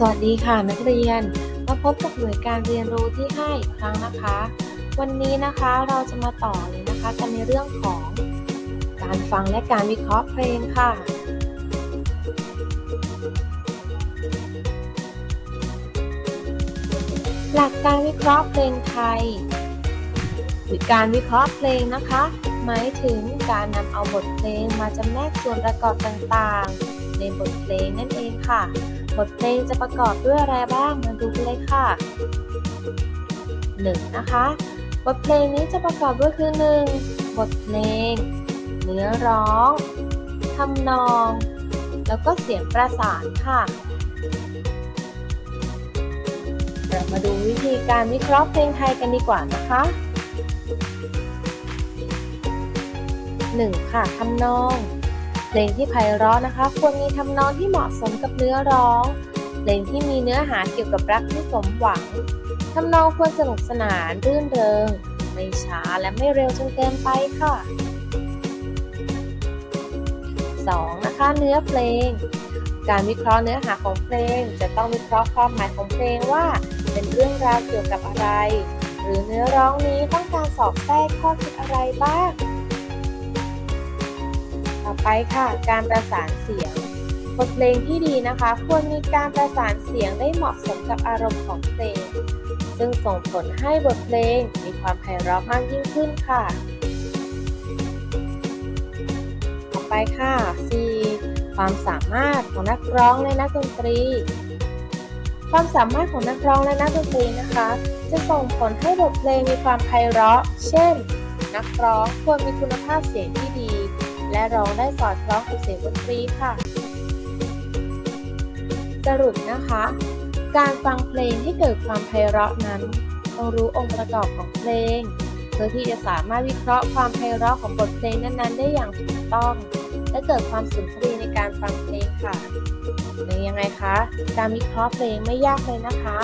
สวัสดีค่ะนักเรียน มาพบกับหน่วยการเรียนรู้ที่ 5 อีกครั้งนะคะ วันนี้นะคะเราจะมาต่อเลยนะคะกันในเรื่องของการฟังและการวิเคราะห์เพลงค่ะ หลักการวิเคราะห์เพลงไทยหรือการวิเคราะห์เพลงนะคะ หมายถึงการนำเอาบทเพลงมาจำแนกส่วนประกอบต่างๆ ในบทเพลงนั่นเองค่ะ บทเพลงจะประกอบด้วยอะไรบ้างมาดูกันเลยค่ะ 1. นะคะ บทเพลงนี้จะประกอบด้วยคือ 1. บทเพลง เนื้อร้องทำนอง แล้วก็เสียงประสานค่ะเรามาดูวิธีการวิเคราะห์เพลงไทยกันดีกว่านะคะ 1. ค่ะทำนอง ลงที่ไพเราะนะคะ ควรมีทำนองที่เหมาะสมกับเนื้อร้อง เพลงที่มีเนื้อหาเกี่ยวกับรักที่สมหวังทำนองควรสนุกสนานรื่นเริง ไม่ช้าและไม่เร็วจนเกินไปค่ะ 2. นะคะเนื้อเพลง การวิเคราะห์เนื้อหาของเพลง จะต้องวิเคราะห์ความหมายของเพลงว่า เป็นเรื่องราวเกี่ยวกับอะไร หรือเนื้อร้องนี้ต้องการสอบแทรกข้อคิดอะไรบ้าง ต่อไปค่ะ การประสานเสียงบทเพลงที่ดีนะคะ ควรมีการประสานเสียงได้เหมาะสมกับอารมณ์ของเพลง ซึ่งส่งผลให้บทเพลงมีความไพเราะมากยิ่งขึ้นค่ะ ต่อไปค่ะ 4. ความสามารถของนักร้องและนักดนตรี ความสามารถของนักร้องและนักดนตรีนะคะ จะส่งผลให้บทเพลงมีความไพเราะ เช่น นักร้องควรมีคุณภาพเสียงที่ดี ร้องได้สอดคล้องกับเสียงดนตรีค่ะ สรุปนะคะ การฟังเพลงให้เกิดความไพเราะนั้น ต้องรู้องค์ประกอบของเพลง เพื่อที่จะสามารถวิเคราะห์ความไพเราะของบทเพลงนั้นๆ ได้อย่างถูกต้อง และเกิดความสุนทรีในการฟังเพลงค่ะเป็นยังไงคะ การวิเคราะห์เพลงไม่ยากเลยนะคะ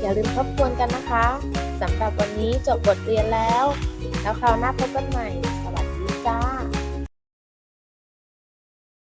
อย่าลืมทบทวนกันนะคะสำหรับวันนี้จบบทเรียนแล้ว แล้วคราวหน้าพบกันใหม่ สวัสดีจ้า